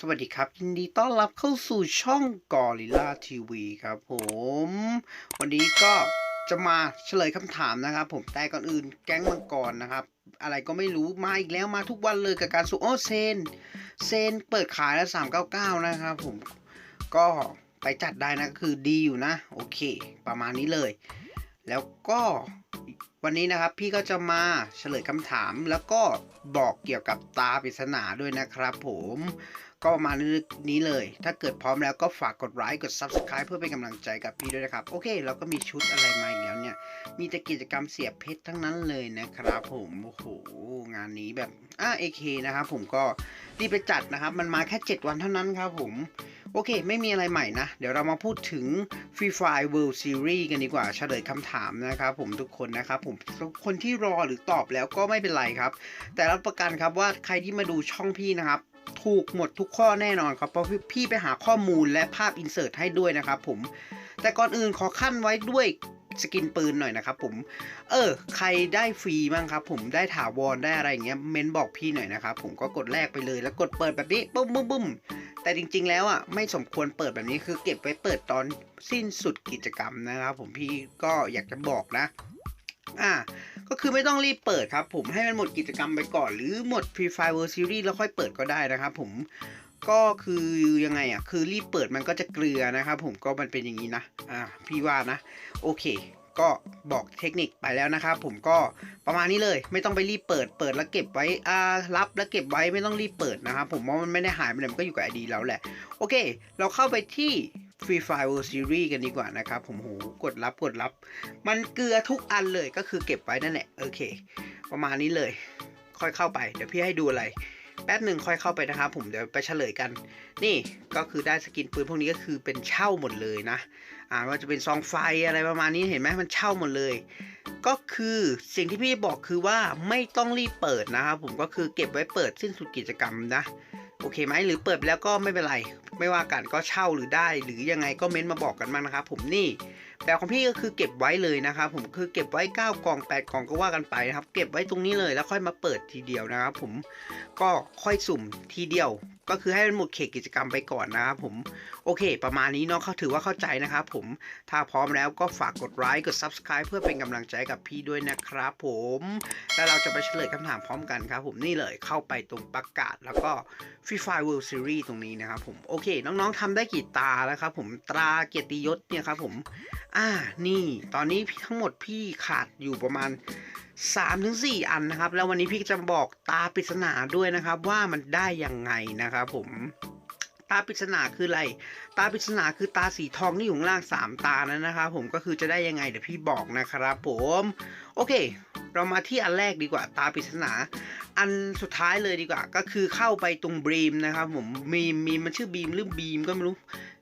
สวัสดีครับ ยินดีต้อนรับเข้าสู่ช่องกอริล่าทีวีครับผม วันนี้ก็จะมาเฉลยคำถามนะครับ ผมแต่ก่อนอื่นแก๊งมังกรนะครับ อะไรก็ไม่รู้มาอีกแล้วมาทุกวันเลยกับการสุ่มโอ้เซนเซนเปิดขายแล้ว 399 นะครับผมก็ไปจัดได้นะคือดีอยู่นะ โอเค ประมาณนี้เลย แล้วก็ วันนี้นะครับพี่ก็จะมาเฉลยคำถามแล้วก็บอกเกี่ยวกับตาปริศนาด้วยนะครับผมก็ประมาณนี้เลย ถ้าเกิดพร้อมแล้วก็ฝากกดไลค์กด Subscribe เพื่อเป็นกำลังใจกับพี่ด้วยนะครับ โอเค เราก็มีชุดอะไรมาอีกแล้วเนี่ย มีแต่กิจกรรมเสียบเพชรทั้งนั้นเลยนะครับ ผมโอ้โหงานนี้แบบอ่าเอเคนะครับผมก็รีบไปจัดนะครับ มันมาแค่ 7 วันเท่านั้นครับผมโอเค ไม่มีอะไรใหม่นะ เดี๋ยวเรามาพูดถึง Free Fire World Series กันดีกว่าเฉลยคำถามนะครับผมทุกคนนะครับผมคนที่รอหรือตอบแล้วก็ไม่เป็นไรครับ แต่รับประกันครับว่าใครที่มาดูช่องพี่นะครับถูกหมดทุกข้อแน่นอนครับเพราะพี่ไปหาข้อมูลและภาพอินเสิร์ตให้ด้วยนะครับผมแต่ก่อนอื่นขอขั้นไว้ด้วย สกินปืนหน่อยนะครับผม เออ ใครได้ฟรีบ้างครับ ผมได้ถาวรได้อะไรอย่างเงี้ยเมนบอกพี่หน่อยนะครับผมก็กดแรกไปเลยแล้วกดเปิดแบบนี้ปุ้มปุ้มปุ้มแต่จริง ๆ แล้วอะไม่สมควรเปิดแบบนี้คือเก็บไว้เปิดตอนสิ้นสุดกิจกรรมนะครับ ผมพี่ก็อยากจะบอกนะอ่าก็คือไม่ต้องรีบเปิดครับ ผมให้มันหมดกิจกรรมไปก่อน หรือหมด Free Fire World Series แล้วค่อยเปิดก็ได้นะครับผม ก็คือยังไงอะ คือรีบเปิดมันก็จะเกลือนะครับผมก็มันเป็นอย่างนี้นะ อ่า พี่ว่านะ โอเค ก็บอกเทคนิคไปแล้วนะครับผมก็ประมาณนี้เลย ไม่ต้องไปรีบเปิด เปิดแล้วเก็บไว้ อ่า รับแล้วเก็บไว้ไม่ต้องรีบเปิดนะครับผมว่ามันไม่ได้หายไปไหนมันก็อยู่กับไอดีแล้วแหละ โอเค เราเข้าไปที่ Free Fire World Series กันดีกว่านะครับ ผมโหกดรับกดรับ มันเกลือทุกอันเลยก็คือเก็บไว้นั่นแหละ โอเค ประมาณนี้เลย ค่อยเข้าไป เดี๋ยวพี่ให้ดูอะไร แป๊บหนึ่งค่อยเข้าไปนะครับผมเดี๋ยวไปเฉลยกัน นี่ก็คือได้สกินปืนพวกนี้ก็คือเป็นเช่าหมดเลยนะอ่าว่าจะเป็นซองไฟอะไรประมาณนี้เห็นไหมมันเช่าหมดเลย ก็คือสิ่งที่พี่บอกคือว่าไม่ต้องรีบเปิดนะครับผมก็คือเก็บไว้เปิดสิ้นสุดกิจกรรมนะโอเคไหมหรือเปิดแล้วก็ไม่เป็นไร ไม่ว่ากันก็เช่าหรือได้ หรือยังไงก็เม้นมาบอกกันมานะครับผมนี่ แต่ของพี่ก็คือเก็บไว้เลยนะครับผมคือเก็บไว้ 9 กล่อง 8 กล่องก็ว่ากันไปนะครับ เก็บไว้ตรงนี้เลยแล้วค่อยมาเปิดทีเดียวนะครับผมก็ค่อยสุ่มทีเดียว ก็คือให้มันหมดเขตกิจกรรมไปก่อนนะครับผมโอเค ประมาณนี้เนาะเขาถือว่าเข้าใจนะครับผมถ้าพร้อมแล้วก็ฝากกดไลค์กด Subscribe เพื่อเป็นกำลังใจกับพี่ด้วยนะครับผมแล้วเราจะไปเฉลยคำถามพร้อมกันครับผมนี่เลยเข้าไปตรงประกาศแล้วก็ Free Fire World Series ตรงนี้นะครับผมโอเค น้องๆทำได้กี่ตาแล้วครับผมตราเกียรติยศเนี่ยครับผมอ่านี่ตอนนี้ทั้งหมดพี่ขาดอยู่ประมาณ3-4อันนะครับ แล้ววันนี้พี่จะบอกตาปริศนาด้วยนะครับ ว่ามันได้ยังไงนะครับผม ตาปริศนาคืออะไร ตาปริศนาคือตาสีทองที่อยู่ข้างล่าง 3 ตานั้นนะครับผมก็คือจะได้ยังไงเดี๋ยวพี่บอกนะครับผมโอเค เรามาที่อันแรกดีกว่าตาปริศนา อันสุดท้ายเลยดีกว่า ก็คือเข้าไปตรงบีมนะครับผมมีมมีมมันชื่อบีมหรือบีมก็ไม่รู้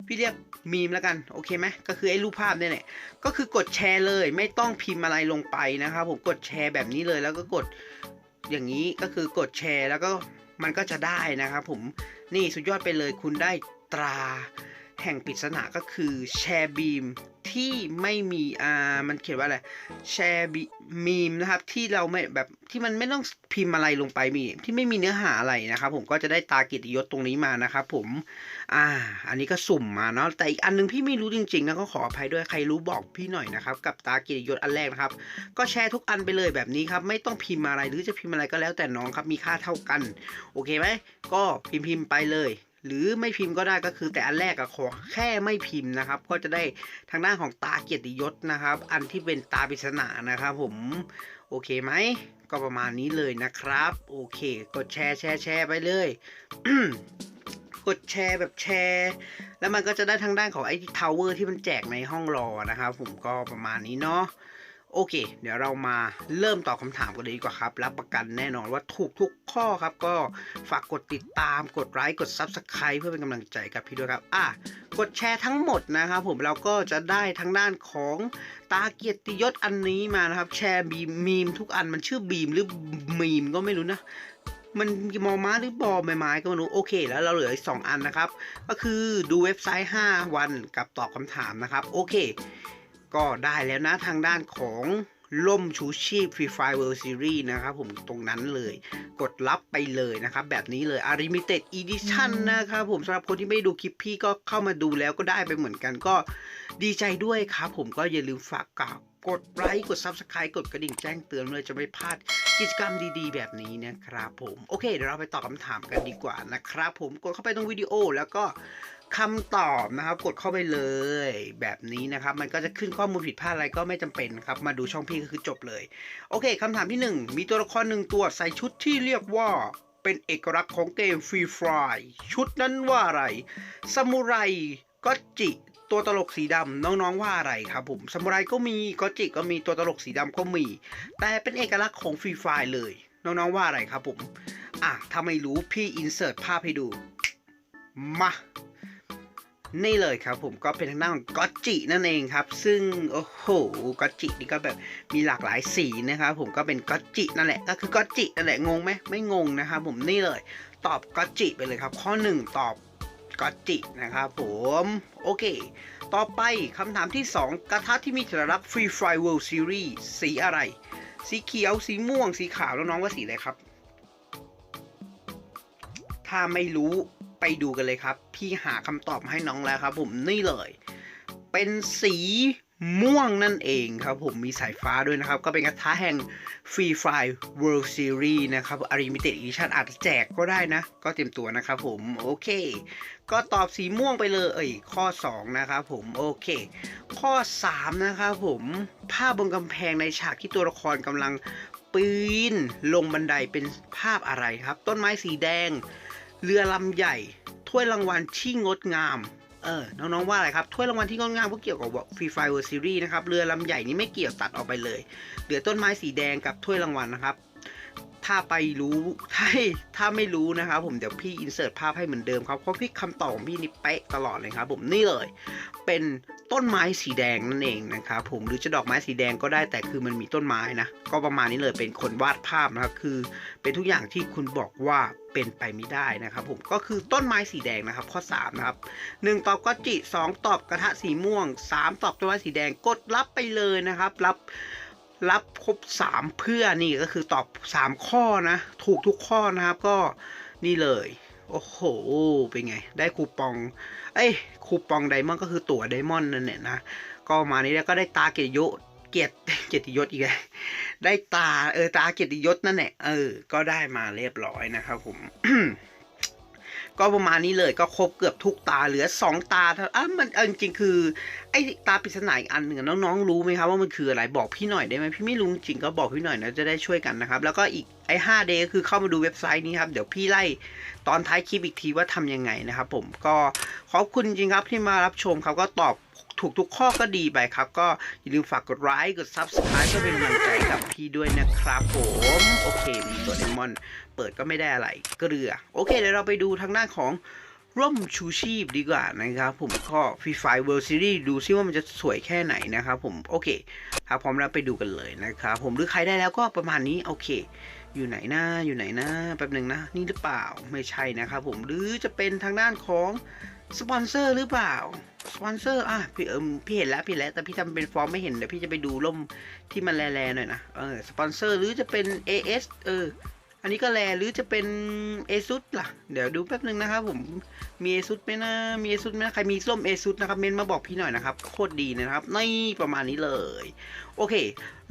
พี่เรียกมีมแล้วกันโอเคไหมก็คือไอ้รูปภาพเนี่ยแหละก็คือกดแชร์เลย ไม่ต้องพิมพ์อะไรลงไปนะครับผมกดแชร์แบบนี้เลยแล้วก็กดอย่างนี้ก็คือกดแชร์แล้วก็มันก็จะได้นะครับผม นี่สุดยอดไปเลยคุณได้ตราแห่งปริศนาก็คือแชร์บีม ที่ไม่มีอ่ามันเขียนว่าอะไรแชร์บีมีมนะครับที่เราไม่แบบที่มันไม่ต้องพิมพ์อะไรลงไปมี ที่ไม่มีเนื้อหาอะไรนะครับ ผมก็จะได้ตากียรติยศตรงนี้มานะครับผมอ่า อันนี้ก็สุ่มมาเนาะแต่อีกอันนึงพี่ไม่รู้จริงๆนะก็ขออภัยด้วยใครรู้บอกพี่หน่อยนะครับกับตากียตยศอันแรกนะครับ ก็แชร์ทุกอันไปเลยแบบนี้ครับไม่ต้องพิมพ์อะไรหรือจะพิมพ์อะไรก็แล้วแต่น้องครับมีค่าเท่ากัน โอเคไหมก็พิมพ์พิมพ์ไปเลย หรือไม่พิมพ์ก็ได้ก็คือแต่อันแรกอะขอแค่ไม่พิมพ์นะครับ ก็จะได้ทางด้านของตาเกียรติยศนะครับ อันที่เป็นตาปริศนานะครับผมโอเคไหมก็ประมาณนี้เลยนะครับ โอเค กดแชร์แชร์แชร์ไปเลยกดแชร์แบบแชร์ แล้วมันก็จะได้ทางด้านของไอ้ทาวเวอร์ที่มันแจกในห้องรอนะครับผมก็ประมาณนี้เนาะ โอเค เดี๋ยวเรามาเริ่มตอบคำถามกันเลยดีกว่าครับ รับประกันแน่นอนว่าถูกทุกข้อครับ ก็ฝากกดติดตามกดไลค์กด Subscribe เพื่อเป็นกำลังใจกับพี่ด้วยครับ อะ กดแชร์ทั้งหมดนะครับผมเราก็จะได้ทางด้านของตาเกียรติยศอันนี้มานะครับ แชร์บีมมีมทุกอันมันชื่อบีมหรือมีมก็ไม่รู้นะมันมอม้าหรือบอใบไม้ก็ไม่รู้โอเค แล้วเราเหลืออีกสองอันนะครับ ก็คือดูเว็บไซต์ 5 วันกับตอบคำถามนะครับ โอเค ก็ได้แล้วนะทางด้านของล่มชูชีพ Free Fire World Series นะครับผมตรงนั้นเลยกดรับไปเลยนะครับแบบนี้เลย a r i m i t e d Edition นะครับผมสำหรับคนที่ไม่ได้ดูคลิปพี่ก็เข้ามาดูแล้วก็ได้ไปเหมือนกันก็ดีใจด้วยครับผมก็อย่าลืมฝากกาบกดไลค์กด Subscribe กดกระดิ่งแจ้งเตือนเลยจะไม่พลาดกิจกรรมดีๆ แบบนี้นะครับผม โอเค เดี๋ยวเราไปตอบคำถามกันดีกว่านะครับผมกดเข้าไปตรงวิดีโอแล้วก็ คำตอบนะครับ กดเข้าไปเลยแบบนี้นะครับ มันก็จะขึ้นข้อมูลผิดพลาดอะไรก็ไม่จำเป็นครับ มาดูช่องพี่ก็คือจบเลย โอเคคำถามที่หนึ่งมีตัวละครหนึ่งตัวใส่ชุดที่เรียกว่าเป็นเอกลักษณ์ของเกมฟรีไฟชุดนั้นว่าอะไรซามูไรก็จิตัวตลกสีดำน้องๆว่าอะไรครับผมซามูไรก็มีก็จิก็มีตัวตลกสีดำก็มี แต่เป็นเอกลักษณ์ของฟรีไฟเลย น้องๆว่าอะไรครับผม อะถ้าไม่รู้พี่อินเสิร์ตภาพให้ดู มา นี่เลยครับผมก็เป็นทางด้านของก็จินั่นเองครับ ซึ่งโอ้โหก็จินี่ก็แบบมีหลากหลายสีนะครับผมก็เป็นก็จินั่นแหละก็คือก็จินั่นแหละงงไหมไม่งงนะครับผมนี่เลยตอบก็จิไปเลยครับ ข้อ 1 ตอบก็จินะครับผมโอเค ต่อไปคำถามที่ 2 กระทะที่มีสัญลักษณ์ Free Fire World Series สีอะไร สีเขียวสีม่วง สีขาวแล้วน้องว่าสีอะไรครับ ถ้าไม่รู้ ไปดูกันเลยครับ พี่หาคำตอบให้น้องแล้วครับผมนี่เลย เป็นสีม่วงนั่นเองครับผมมีสายฟ้าด้วยนะครับ ก็เป็นกระทะแห่ง Free Fire World Series นะครับ Unlimited Edition อาจจะแจกก็ได้นะ ก็เตรียมตัวนะครับผม โอเค ก็ตอบสีม่วงไปเลยเอ้ยข้อ 2 นะครับผม โอเค ข้อ 3 นะครับผมภาพบนกำแพงในฉากที่ตัวละครกำลังปีนลงบันไดเป็นภาพอะไรครับ ต้นไม้สีแดง เรือลำใหญ่ ถ้วยรางวัลที่งดงาม เออ น้องๆว่าอะไรครับ ถ้วยรางวัลที่งดงามก็เกี่ยวกับฟรีไฟเวอร์ซีรีส์นะครับ เรือลำใหญ่นี่ไม่เกี่ยวตัดออกไปเลย เหลือต้นไม้สีแดงกับถ้วยรางวัลนะครับ ถ้าไปรู้ ถ้าถ้าไม่รู้นะครับผม เดี๋ยวพี่อินเสิร์ตภาพให้เหมือนเดิมครับ เพราะพี่คำตอบของพี่นี่เป๊ะตลอดเลยครับ ผมนี่เลย เป็นต้นไม้สีแดงนั่นเองนะครับผม หรือจะดอกไม้สีแดงก็ได้ แต่คือมันมีต้นไม้นะ ก็ประมาณนี้เลย เป็นคนวาดภาพนะครับ คือ เป็นทุกอย่างที่คุณบอกว่า เป็นไปไม่ได้นะครับผมก็คือต้นไม้สีแดงนะครับ ข้อ3นะครับ1ตอบก็จิ2ตอบกระทะสีม่วง 3 ตอบต้นไม้สีแดงกดรับไปเลยนะครับ รับรับครบ 3 เพื่อนี่ก็คือตอบ 3 ข้อนะ ถูกทุกข้อนะครับก็นี่เลยโอ้โห เป็นไง ได้คูปอง เอ้ย คูปองไดมอนด์ก็คือตั๋วไดมอนด์นั่นแหละนะ ก็มานี้แล้วก็ได้ตาเกียรติยศ เกียรติเกียรติยศอีกแล้วได้ตาเออตาเกียรติยศนั่นแหละเออ ก็ได้มาเรียบร้อยนะครับผมก็ประมาณนี้เลยก็ครบเกือบทุกตาเหลือสองตาเท่าอะมันเอาจริงๆคือ ไอ้ตาปริศนาอีกอันหนึ่งน้องๆรู้ไหมครับว่ามันคืออะไรบอกพี่หน่อยได้ไหมพี่ไม่รู้จริงก็บอกพี่หน่อยนะจะได้ช่วยกันนะครับ แล้วก็อีกไอ้ 5D ก็คือเข้ามาดูเว็บไซต์นี้ครับ เดี๋ยวพี่ไล่ตอนท้ายคลิปอีกทีว่าทำยังไงนะครับผมก็ขอบคุณจริงครับที่มารับชมครับก็ตอบ ถูกทุกข้อก็ดีไปครับ ก็อย่าลืมฝากกดไลค์กด Subscribe เพื่อเป็นกำลังใจกับพี่ด้วยนะครับผม โอเค มีตัวเดมอน เปิดก็ไม่ได้อะไรเกลือ โอเค เดี๋ยวเราไปดูทางด้านของร่มชูชีพดีกว่านะครับผมก็ฟรีไฟเวิลด์ซีรีส์ดูซิว่ามันจะสวยแค่ไหนนะครับผมโอเคถ้าพร้อมแล้วไปดูกันเลยนะครับผมหรือใครได้แล้วก็ประมาณนี้โอเค อยู่ไหนนะอยู่ไหนนะแป๊บหนึ่งนะ นี่หรือเปล่าไม่ใช่นะครับผมหรือจะเป็นทางด้านของ สปอนเซอร์หรือเปล่า สปอนเซอร์อะพี่เอิมพี่เห็นแล้วพี่เห็นแล้ว แต่พี่ทำเป็นฟอร์มไม่เห็นเดี๋ยวพี่จะไปดูร่มที่มันแลๆหน่อยนะ เออ สปอนเซอร์หรือจะเป็น AS เออ อันนี้ก็แลหรือจะเป็นเอซุดล่ะ เดี๋ยวดูแป๊บนึงนะครับผมมีเอซุดไหมนะมีเอซุดไหมนะใครมีส้มเอซุดนะครับเมนมาบอกพี่หน่อยนะครับ โคตรดีนะครับนี่ประมาณนี้เลย โอเค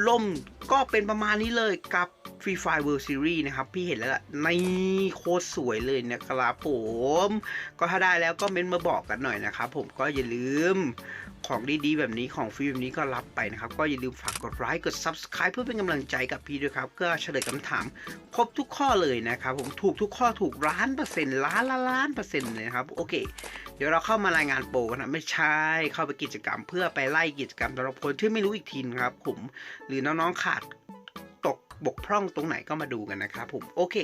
ล่มก็เป็นประมาณนี้เลยกับ Free Fire World Series นะครับ พี่เห็นแล้วล่ะนี่โคตรสวยเลยนะครับผม ก็ถ้าได้แล้วก็เมนมาบอกกันหน่อยนะครับผมก็อย่าลืมของดีๆ แบบนี้ของฟรีแบบนี้ก็รับไปนะครับ ก็อย่าลืมฝากกดไลค์กด Subscribe เพื่อเป็นกำลังใจกับพี่ด้วยครับก็เฉลยคำถามครบทุุกข้อเลยนะครับผมถูกทุกข้อถูกล้านเปอร์เซ็นต์ล้านละล้านเปอร์เซ็นต์เลยนะครับโอเค เดี๋ยวเราเข้ามารายงานโปรนนะไม่ใช่เข้าไปกิจกรรม เพื่อไปไล่กิจกรรมสำหรับคนที่ไม่รู้อีกทีนะครับผมหรือน้องๆขาดตกบกพร่องตรงไหนก็มาดูกันนะครับผมโอเค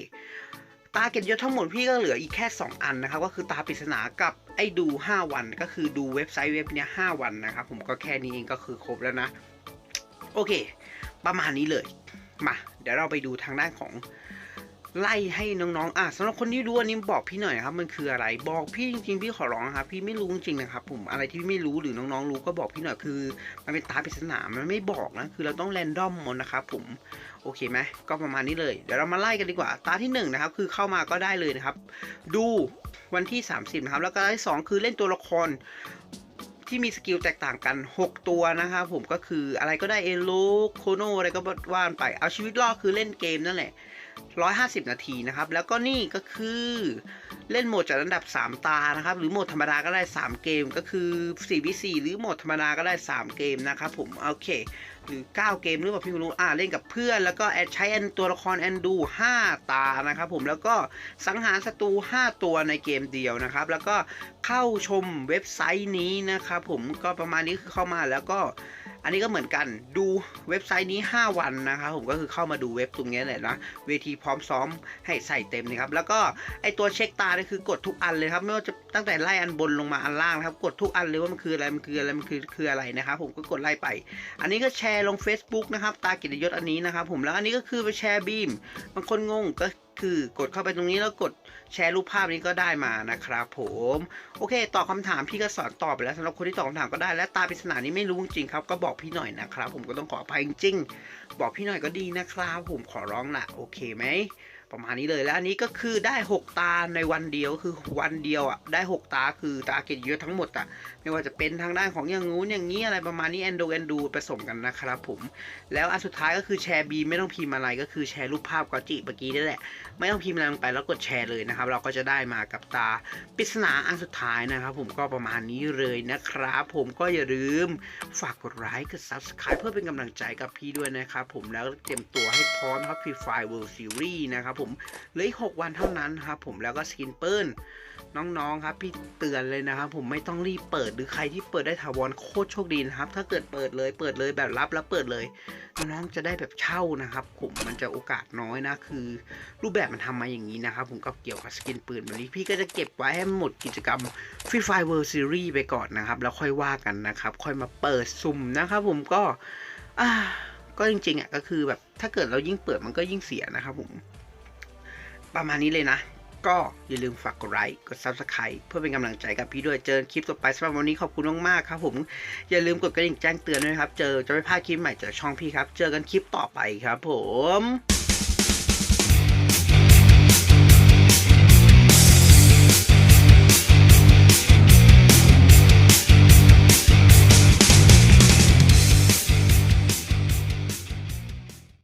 ตาเก็บยศทั้งหมดพี่ก็เหลืออีกแค่ 2 อันนะครับก็คือตาปริศนากับไอ้ดู 5 วัน ก็คือดูเว็บไซต์เว็บเนี้ย5วันนะครับผมก็แค่นี้เองก็คือครบแล้วนะโอเค ประมาณนี้เลย มา เดี๋ยวเราไปดูทางด้านของ ไล่ให้น้องๆ อะสำหรับคนที่รู้อันนี้บอกพี่หน่อยครับ มันคืออะไร บอกพี่จริงๆ พี่ขอร้องนะครับ พี่ไม่รู้จริงๆนะครับผมอะไรที่ไม่รู้หรือน้องๆ รู้ก็บอกพี่หน่อยคือ มันเป็นตาปริศนามันไม่บอกนะ คือเราต้องแรนดอมหมดนะครับผม โอเคไหม ก็ประมาณนี้เลย เดี๋ยวเรามาไล่กันดีกว่า ตาที่หนึ่งนะครับ คือเข้ามาก็ได้เลยนะครับ ดูวันที่ 30 นะครับ แล้วก็ตาที่สองคือเล่นตัวละครที่มีสกิลแตกต่างกัน 6 ตัวนะครับผมก็คืออะไรก็ได้เอโลโคโนอะไรก็ว่านไป เอาชีวิตรอดคือเล่นเกมนั่นแหละ 150 นาทีนะครับ แล้วก็นี่ก็คือเล่นโหมดจากระดับ 3 ตานะครับ หรือโหมดธรรมดาก็ได้ 3 เกมก็คือ4 v 4หรือโหมดธรรมดาก็ได้ 3 เกมนะครับผมโอเค หรือ 9 เกมหรือเปล่าพี่ไม่รู้อ่าเล่นกับเพื่อน แล้วก็แอดใช้แอนตัวละครแอนดู 5 ตานะครับผมแล้วก็สังหารศัตรู 5 ตัวในเกมเดียวนะครับ แล้วก็เข้าชมเว็บไซต์นี้นะครับผมก็ประมาณนี้คือเข้ามาแล้วก็ อันนี้ก็เหมือนกันดูเว็บไซต์นี้ 5 วันนะครับผมก็คือเข้ามาดูเว็บตรงนี้แหละนะเวทีพร้อมซ้อมให้ใส่เต็มนะครับแล้วก็ไอตัวเช็คตาเนี่ยคือกดทุกอันเลยครับไม่ว่าจะตั้งแต่ไล่อันบนลงมาอันล่างนะครับ กดทุกอันเลยว่ามันคืออะไรมันคืออะไรมันคือคืออะไรนะครับผมก็กดไล่ไป อันนี้ก็แชร์ลง Facebook นะครับตากิตยศอันนี้นะครับผมแล้วอันนี้ก็คือไปแชร์บีมบางคนงงก็ คือกดเข้าไปตรงนี้แล้วกดแชร์รูปภาพนี้ก็ได้มานะครับผมโอเคตอบคำถามพี่ก็สอนตอบไปแล้วสำหรับคนที่ตอบคำถามก็ได้และตาปริศนานี้ไม่รู้จริงครับก็บอกพี่หน่อยนะครับ ผมก็ต้องขออภัยจริงบอกพี่หน่อยก็ดีนะครับ ผมขอร้องละโอเคไหม ประมาณนี้เลยแล้วอันนี้ก็คือได้ 6 ตาในวันเดียวคือวันเดียวอะได้ 6 ตาคือตาเกตเยอะทั้งหมดอะไม่ว่าจะเป็นทางด้านของอย่างงู้นอย่างนี้อะไรประมาณนี้แอนโดแอนดูผสมกันนะครับผม แล้วอันสุดท้ายก็คือแชร์บีไม่ต้องพิมพ์อะไรก็คือแชร์รูปภาพกอจิเมื่อกี้นี่แหละไม่ต้องพิมพ์อะไรลงไปแล้วกดแชร์เลยนะครับ เราก็จะได้มากับตาปริศนาอันสุดท้ายนะครับ ผมก็ประมาณนี้เลยนะครับ ผมก็อย่าลืมฝากกดไลค์กด subscribe เพื่อเป็นกำลังใจกับพี่ด้วยนะครับผมแล้วเตรียมตัวให้พร้อมครับ Free Fire World Series นะครับผมเหลืออีก 6 วันเท่านั้นครับผมแล้วก็สกินเปิลน้องๆครับ พี่เตือนเลยนะครับผมไม่ต้องรีบเปิดหรือใครที่เปิดได้ถาวรโคตรโชคดีนะครับ ถ้าเกิดเปิดเลยเปิดเลยแบบรับแล้วเปิดเลย น้องๆจะได้แบบเช่านะครับผมมันจะโอกาสน้อยนะคือ รูปแบบมันทำมาอย่างนี้นะครับผมก็เกี่ยวกับสกินปืนแบบนี้พี่ก็จะเก็บไว้ให้หมดกิจกรรม Free Fire World Series ไปก่อนนะครับแล้วค่อยว่ากันนะครับ ค่อยมาเปิดซุ่มนะครับผมก็อ่าก็จริงๆอะก็คือแบบถ้าเกิดเรายิ่งเปิดมันก็ยิ่งเสียนะครับผม ประมาณนี้เลยนะ ก็อย่าลืมฝากกดไลค์กด Subscribe เพื่อเป็นกำลังใจกับพี่ด้วยเจอคลิปต่อไปสำหรับวันนี้ขอบคุณมากๆครับผม อย่าลืมกดกระดิ่งแจ้งเตือนด้วยครับ เจอจะไม่พลาดคลิปใหม่จากช่องพี่ครับ เจอกันคลิปต่อไปครับผม